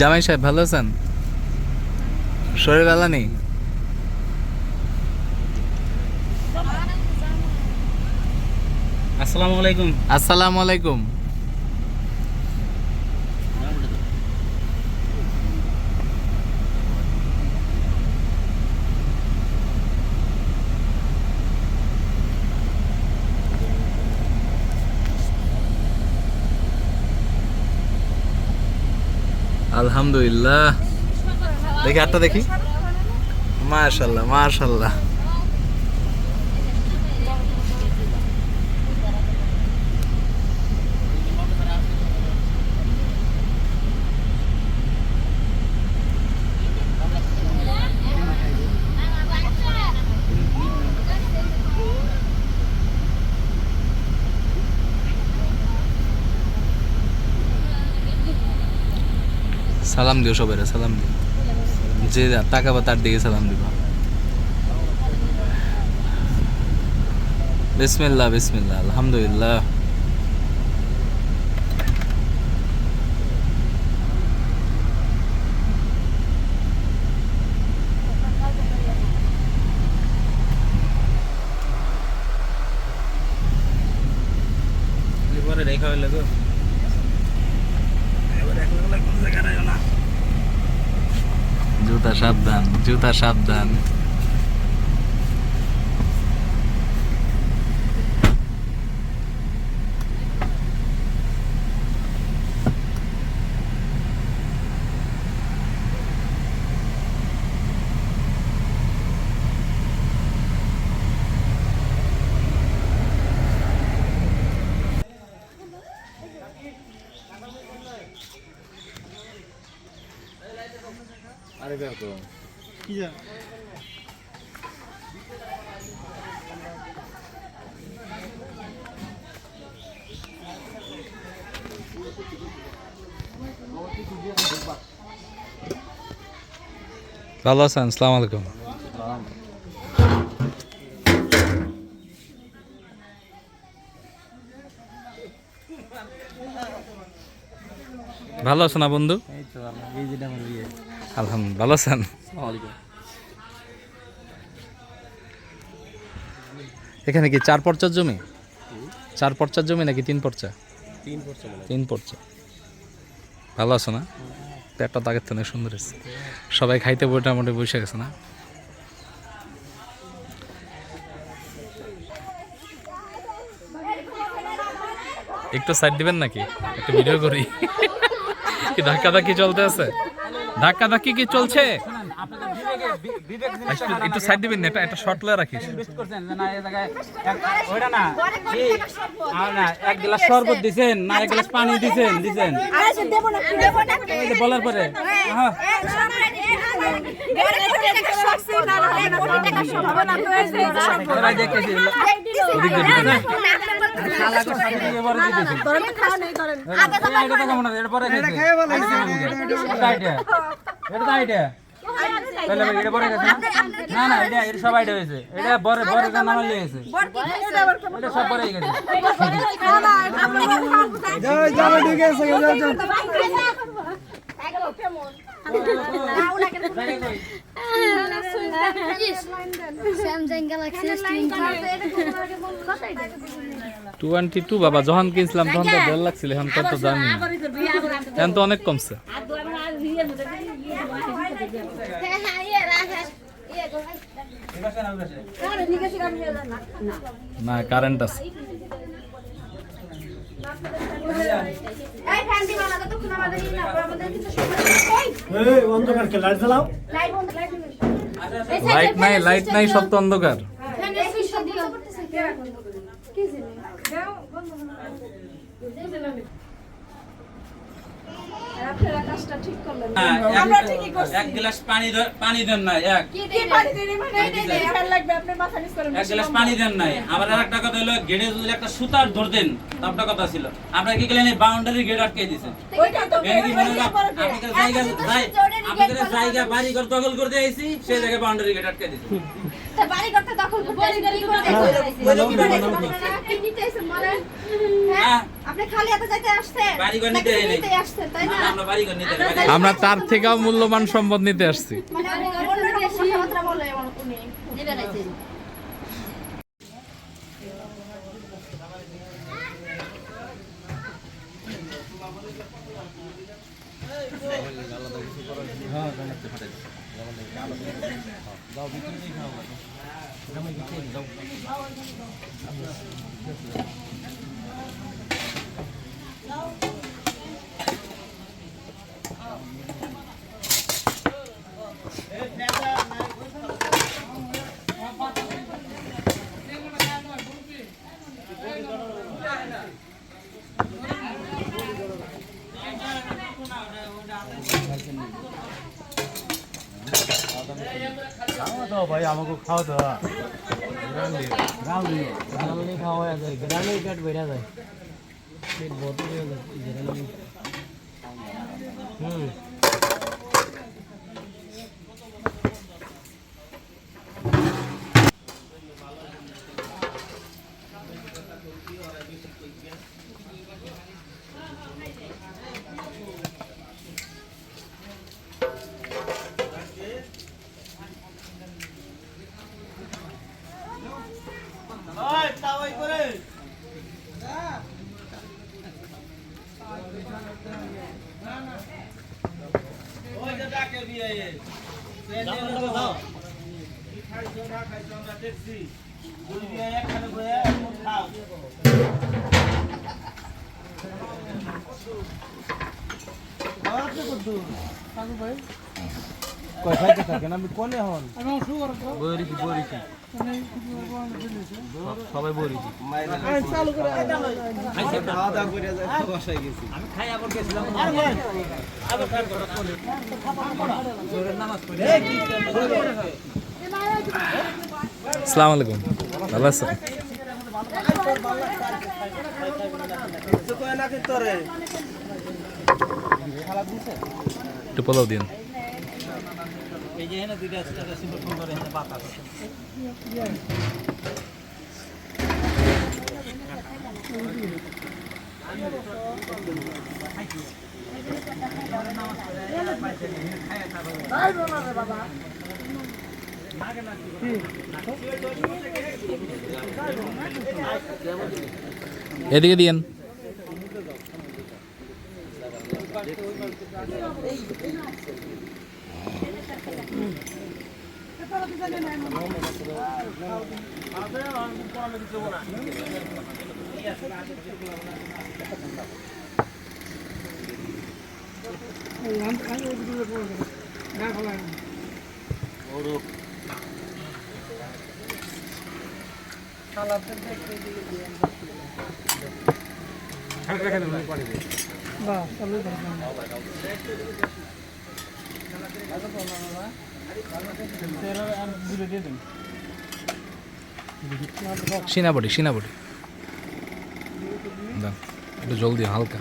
জামাই সাহেব ভালো আছেন? শরীর ভালো নেই? আসসালামু আলাইকুম। আসসালামু আলাইকুম। আলহামদুলিল্লাহ। দেখি আটটা দেখি। মার্শাল্লাহ মাশাল্লাহ সালাম দিও সবাই সালাম দিও। যে তাকাবা তার দিকে সালাম দিবা। বিসমিল্লাহ বিসমিল্লাহ আলহামদুলিল্লাহ এবারে রেখা হইলে গো এবারে এক লাখ কোন জায়গা নাই না জুতা সাবধান জুতা সাবধান ভালো আছেন? আসসালামু আলাইকুম। ভালো আছো না বন্ধু? আলহামদুলিল্লাহ ভালো আছেন? এখানে কি চার পর্চার জমি? চার পর্চার জমি নাকি তিন পর্চা? তিন পর্চা ভালো আছো না? পেটটা দাগের থেকে সুন্দর এসছে সবাই খাইতে বইটা মোটে বসে গেছে না? একটু সাইড দিবেন নাকি? একটু ভিডিও করি। ধাক্কা ধাক্কি চলতে আছে? ধাক্কা ধাক্কি কি চলছে? একটু একটু সাইড দিবেন না এটা একটা শর্ট লয়ে রাখিস। করছেন না এই জায়গায় এক- ওইটা না। কি না এক গ্লাস শরবত দিছেন না এক গ্লাস পানি দিছেন দিছেন। আচ্ছা দেবো না দেবো না। বলার পরে। হ্যাঁ এটা তো আইডিয়া। এটা তাহলে এটা পরে গেছে না? না, এটা- এটা সব আইডিয়া হয়েছে। এটা বরে- বরে এটা। এটা সব পরেই গেছে। Samsung Galaxy S20 twenty two বাবা যখন কিনছিলাম তখন তো দেড় লাগছিল এখন কত জানি এখন তো অনেক কমছে। না কারেন্ট আছে। লাইট নাই লাইট নাই সব তো অন্ধকার। হ্যাঁ, এক- এক গ্লাস পানি পানি দেন না এক। এক গ্লাস পানি দেন নাই। আবার আর একটা কথা হলো গেটে যদি একটা সুতার ধরতেন আপনার কথা ছিল। আপনারা কি গেলেন বাউন্ডারি গেট আটকে দিয়েছেন এখানে কি হয় আপনাদের জায়গা জায়গা বাড়ি ঘর দখল করতে আইছি সেই জায়গায় বাউন্ডারি গেট আটকে দিয়েছেন আমরা তার থেকেও মূল্যবান সম্পদ নিতে আসছি। মানে অন্যরকম কথাবার্তা বলে উনি খাওয়া দাও ভাই আমাকে খাওয়া দাওয়া રાવડી રાવડી ખાવા હોય તો ગરાની પેટ ભર્યા જાય પેટ ભરતું હમ হয়ে যায় গ্রামে হুম কয় খাইতে থাকেন আমি কোনে হন বরিছি বরিছি সবাই বরিছি আসসালামু আলাইকুম। ভালো আছেন? একটু পোলাও দিন এই যে এনে দুইটা একটা সুন্দর সুন্দর এনে পাতা এদিকে দিয়েন। বাহ সবাই সিনাবডি সিনাবডি। দাও, একটু জলদি হালকা।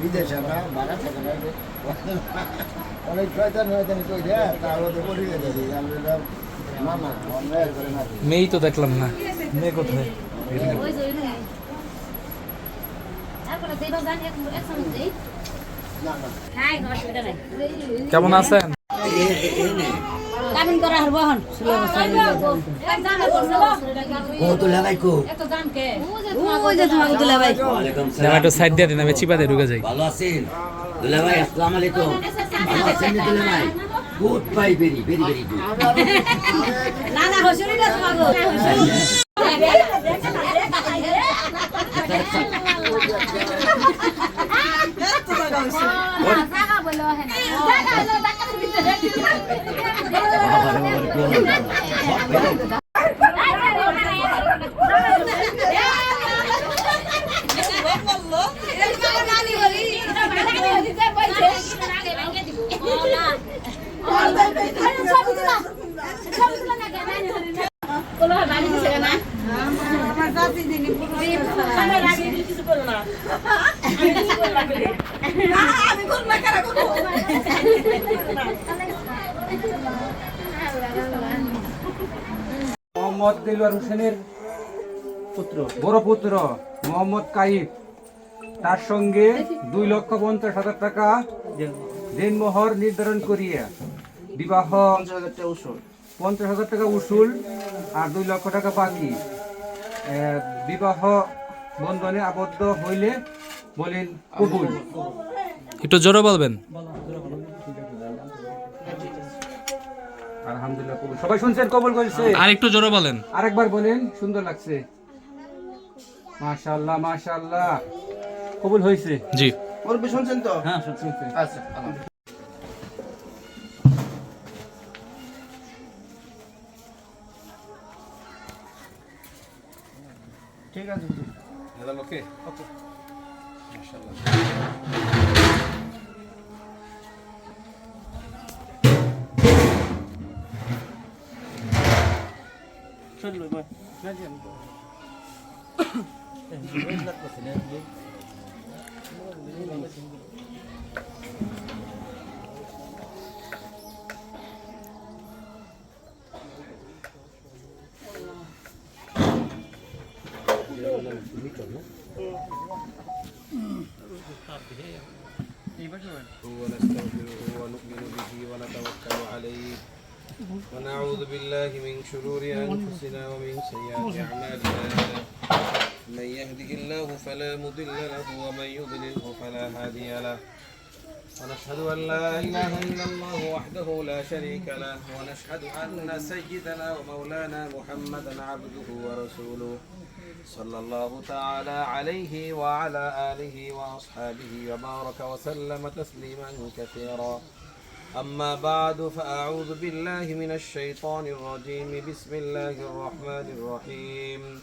বিদেশে ভাড়া থাকে অনেক শয়তান হয়তান কই তাহলে তো পড়ে গেছে আমরা মেয়েই তো দেখলাম না। মেয়ে কোথায়? কেমন আছেন? কামিন করা হর বহন একটু সাইড দিয়ে দিন আমি চিপা দিয়ে ঢুকে যাই। ভালো আছেন? দুলা ভাই আসসালামু আলাইকুম। ভালো আছেন দুলা ভাই good bye very very very good না না হসুরি না তোমাকে আমার জাতি আমি করব মোহাম্মদ দিলওয়ার হোসেনের পুত্র বড় পুত্র মোহাম্মদ কাইফ। তার সঙ্গে দুই লক্ষ পঞ্চাশ হাজার টাকা দিনমোহর নির্ধারণ করিয়া বিবাহ পঞ্চাশ হাজার টাকা উসুল আর দুই লক্ষ টাকা বাকি। বিবাহ বন্ধনে আবদ্ধ হইলে বলেন কবুল। একটু জোরে বলবেন। আলহামদুলিল্লাহ কবুল। সবাই শুনছেন? কবুল করেছে? আর একটু জোরে বলেন। আরেকবার বলেন সুন্দর লাগছে। মাশাআল্লাহ মাশাআল্লাহ। কবুল হয়েছে? জি। শুনছেন তো? হ্যাঁ শুনছে আচ্ছা ঠিক আছে হুজুর হেলাল ওকে ওকে মাশাআল্লাহ চলল ونشهد أن لا إله إلا الله وحده لا شريك له ونشهد أن سيدنا ومولانا محمدا عبده ورسوله. صلى الله تعالى عليه وعلى آله وأصحابه وبارك وسلم تسليما كثيرا. أما بعد فأعوذ بالله من الشيطان الرجيم. بسم الله الرحمن الرحيم.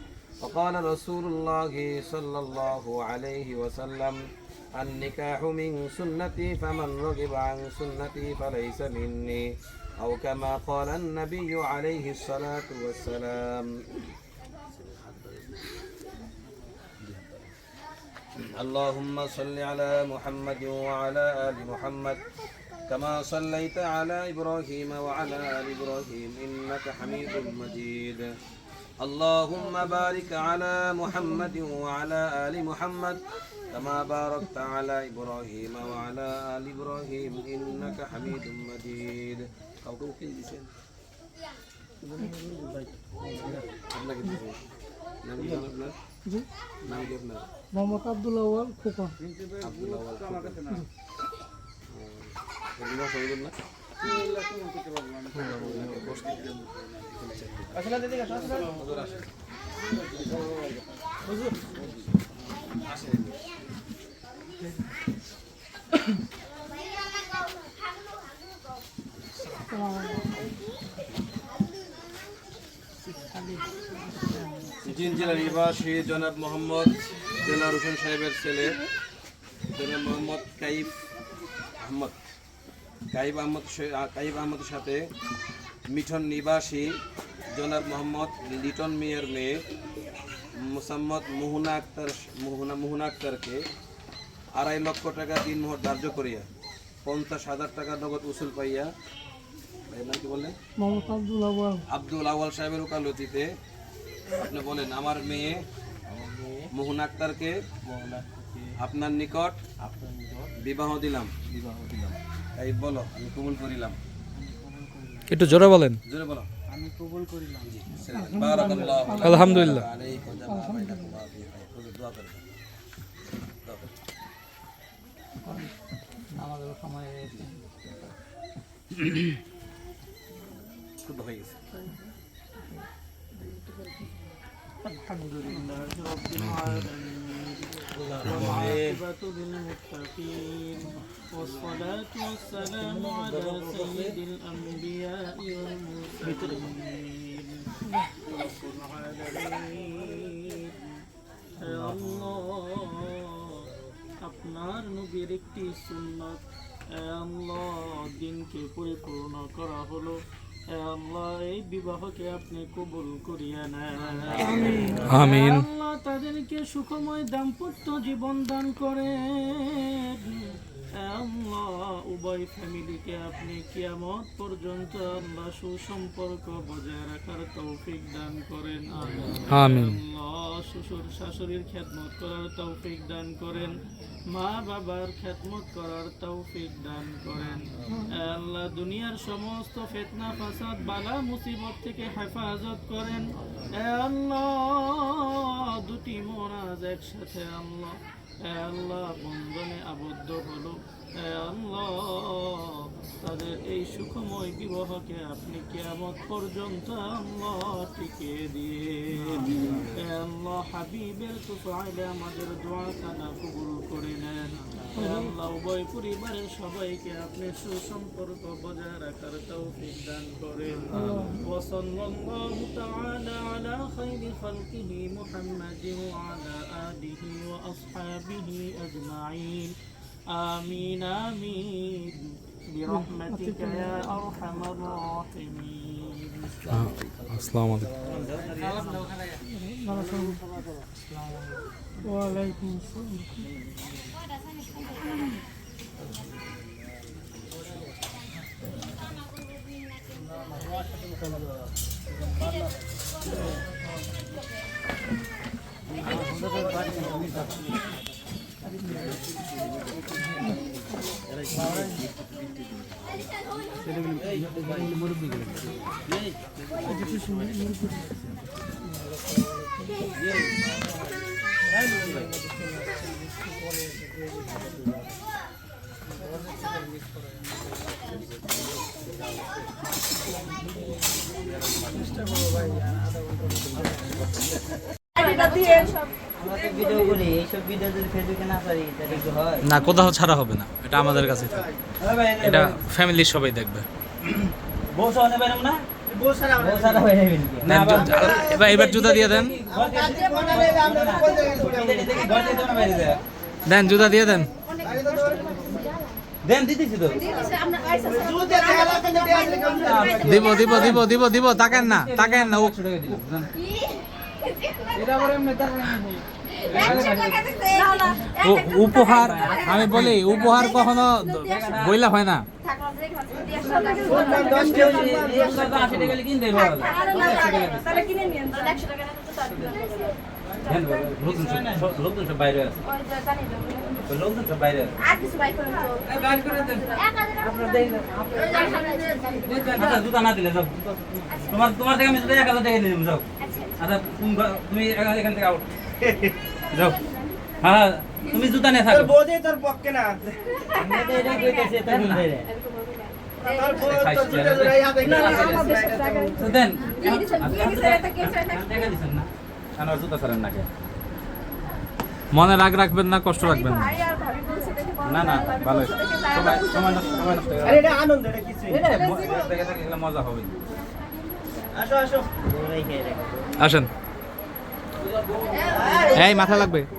وقال رسول الله صلى الله عليه وسلم النكاح من سنتي فمن رغب عن سنتي فليس مني. أو كما قال النبي عليه الصلاة والسلام. اللهم صل على محمد وعلى آل محمد كما صليت على إبراهيم وعلى آل إبراهيم إنك حميد مجيد. اللهم بارك على محمد وعلى آل محمد كما باركت على إبراهيم وعلى آل إبراهيم إنك حميد مجيد কাউকে উকিল দিছেন আপনাকে দিছেন নাম কি আপনার নাম কি আপনার মোহাম্মদ আব্দুল্লাহ ওয়াল খোকন আব্দুল্লাহ জিন জেলার নিবাসী জনাব মোহাম্মদ জেলার হোসেন সাহেবের ছেলে জনাব মোহাম্মদ কাইফ আহমদ। কাইব আহমদ কাইব আহমদের সাথে মিঠন নিবাসী জনাব মোহাম্মদ লিটন মিয়ার মেয়ে মোসাম্মদ মোহনা আক্তার মোহনা মোহনা আক্তারকে আড়াই লক্ষ টাকা তিন মোহর ধার্য করিয়া পঞ্চাশ হাজার টাকা নগদ উসুল পাইয়া কি বললেন? আব্দুল আওয়াল সাহেবের ওকালতিতে আপনি বলেন আমার মেয়ে মোহন আক্তারকে আপনার নিকট বিবাহ দিলাম। বিবাহ দিলাম। এই বলো আমি কবুল করিলাম। একটু জোরে বলেন। জোরে বলো। আমি কবুল করিলাম বারাকাল্লাহু আলহামদুলিল্লাহ আলাইহি ওয়া জামা বাইনাকুল্লাহ ফি খাইর। হুজুর দোয়া করেন দোয়া করেন। আমাদের সময় হয়েছে শুদ্ধ হয়ে গেছে الحمد لله رب العالمين والعاقبة للمتقين والصلاة والسلام على سيد الأنبياء والمرسلين رب العالمين يا الله আপনার নবীর একটি সুন্নাত এ আল্লাহ দিনকে পরিপূর্ণ করা হলো এ আল্লাহ এই বিবাহকে আপনি কবুল করিয়া নেন। আমিন। আল্লাহ তাদেরকে সুখময় দাম্পত্য জীবন দান করেন। আল্লাহ উভয় ফ্যামিলিকে আপনি কিয়ামত পর্যন্ত আল্লাহ সুসম্পর্ক বজায় রাখার তৌফিক দান করেন। আমিন। আল্লাহ শ্বশুর শাশুড়ির খেদমত করার তৌফিক দান করেন। মা বাবার খেদমত করার তৌফিক দান করেন। আল্লাহ দুনিয়ার সমস্ত ফেতনা, ফাসাদ, বালা, মুসিবত থেকে হেফাজত করেন। আল্লাহ, দুটি মোরাজ একসাথে আল্লাহ। আল্লাহ, বন্ধনে আবদ্ধ হলো। আল্লাহ সুখময় বিবাহকে আপনি কেমন পর্যন্ত আল্লাহ টিকে দিয়ে এ আল্লাহ হাবিবের কুফাইলে আমাদের দোয়া কানা কবুল করে নেন এ আল্লাহ উভয় পরিবারের সবাইকে আপনি সুসম্পর্ক বজায় রাখার তৌফিক দান করেন وصلى الله تعالى على خير خلقه محمد وعلى آله وأصحابه أجمعين آمين آمين برحمتك يا أرحم الراحمين السلام عليكم وعليكم السلام Thank you. ভিডিও যদি ফেসবুকে না পারি তাহলে কি হয়? না কোথাও ছাড়া হবে না। এটা আমাদের কাছে এটা ফ্যামিলির সবাই দেখবে। হয়ে এবার এবার জুতা দিয়ে দেন। দেন জুতা দিয়ে দেন। দেন দিতেছি তো। আমরা আইসা দিব দিব দিব দিব দিব তাকেন না তাকেন না ও একশো টাকা দিলাম জান। উ- উপহার, আমি বলি, উপহার কখনো বইলা হয় না। লোকজন সব- বাইরে আছে লোকজন সব বাইরে তোমার তোমার থেকে আমি এক হাজার টাকা দিয়ে দিলাম যাও। আচ্ছা তুমি এখান থেকে আউট যাও। হ্যাঁ হ্যাঁ, তুমি জুতা নিয়ে থাকো। বোঝে তোর পক্ষে না। এটা কইতেছে তাই না তো দেন। না। আমার জুতা না মনে রাগ রাখবেন না কষ্ট রাখবেন না। না না ভালো। সময় মজা হবে। আসো আসো। আসেন। এই মাথা লাগবে।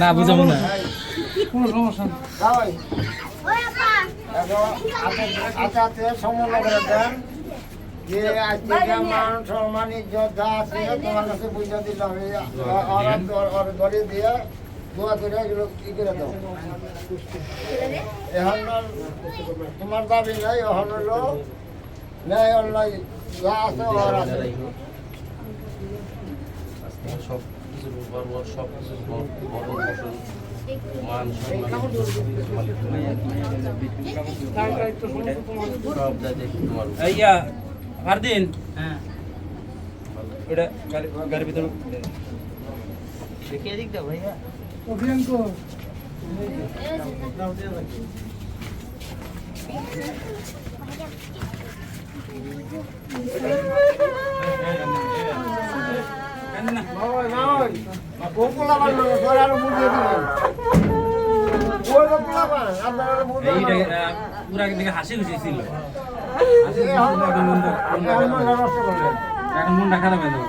না বুঝাবো না। আচ্ছা সমন্বয় করে দেন। যে আজ থেকে মান সম্মান ইজ্জত যা আছে তোমার কাছে বুঝে দিলাম ওর দিয়ে দোয়া করে এগুলো কি করে দাও? এখন তোমার দাবি নাই এখন হলো ন্যায় অন্যায় যা আছে ওর আছে। সব সব ফসল ইয়া হ্যাঁ। ওটা গাড়ি ভিতরে। মানে তোর হাসি খুশি ছিল এখন মনটা খারাপ হয়ে হয়ে যাবে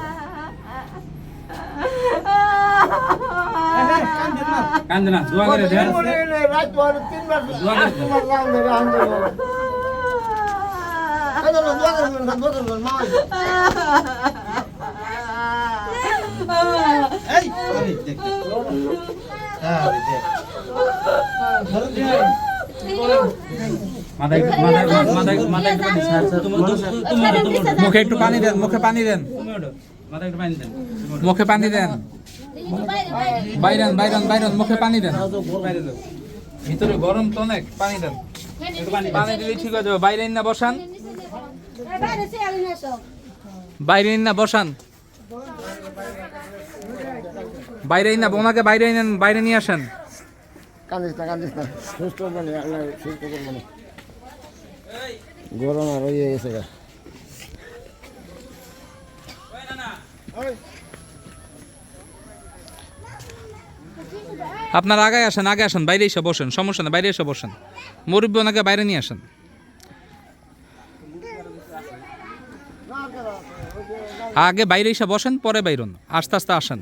কান্দে না দোয়া করে দেন দোয়া করে মুখে একটু পানি দেন মুখে পানি দেন। মুখে পানি দেন। বাইরান বাইরান বাইরান মুখে পানি দেন। ভিতরে গরম তো অনেক পানি দেন। পানি পানি দিলে ঠিক হয়ে যাবে। বাইরে না বসান। বাইরে না বসান। বাইরে না বোনাকে বাইরে নেন বাইরে নিয়ে আসেন। কান্দিস না কান্দিস না। সুস্থ মানে আল্লাহ সুস্থ গরম আর ইয়ে গেছে গা। আপনার আগে আসেন আগে আসেন বাইরে এসে বসেন সমস্যা না বাইরে এসে বসেন। মুরব্বী ওনাকে বাইরে নিয়ে আসেন। আগে বাইরে এসে বসেন পরে বাইরন আস্তে আস্তে আসেন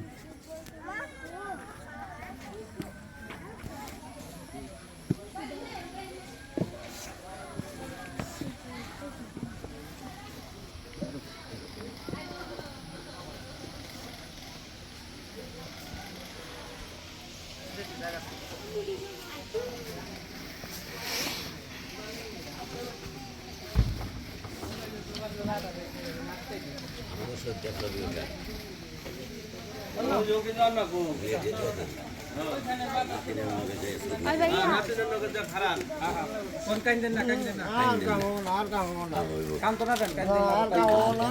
কোন কান্দেন না কান্দেন না আর কামো না আর কামো না কান্দো না দেন কান্দেন না। আর কামো না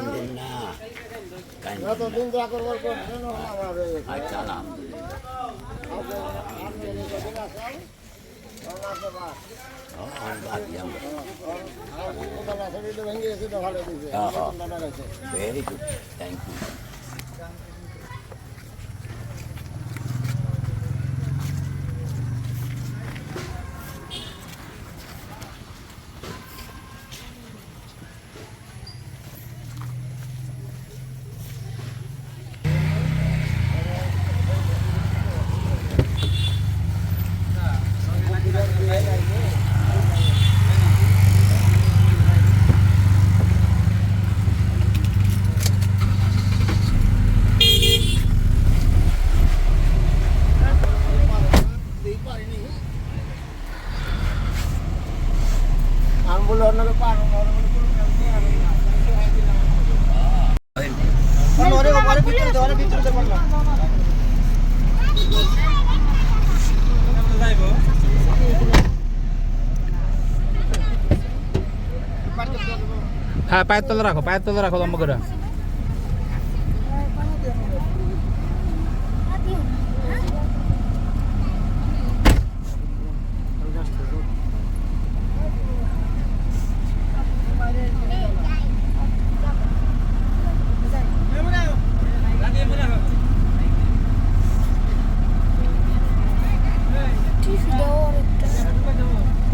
এতদিন যা করবার করছেন আমার হয়ে গেছে আচ্ছা না Very good. Thank you. আমি বলে অন্যকে পারো না ওরা বলে করবে না, আমি আর আমি না। ওরে ওরে ভিতরে দে ওরে ভিতরে দে বললাম যাইবো হ্যাঁ পায়ের তলে রাখো, পায়ের তলে রাখো লম্বা করে।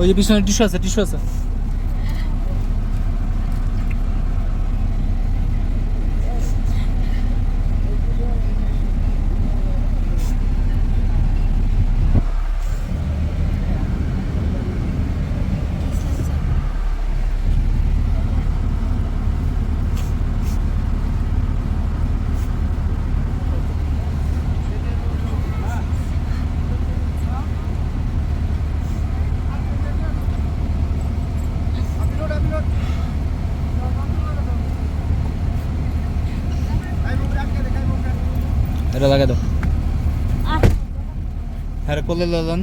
ওই যে পিছনে টিস্যু আছে টিস্যু আছে। হ্যাঁ লালন ললন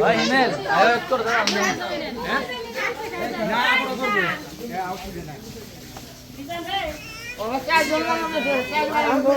ভাই হিমেল আয়ো এক কর দাও আমি না আপনা করব ওরা চার জন আমরা চার জন আমরা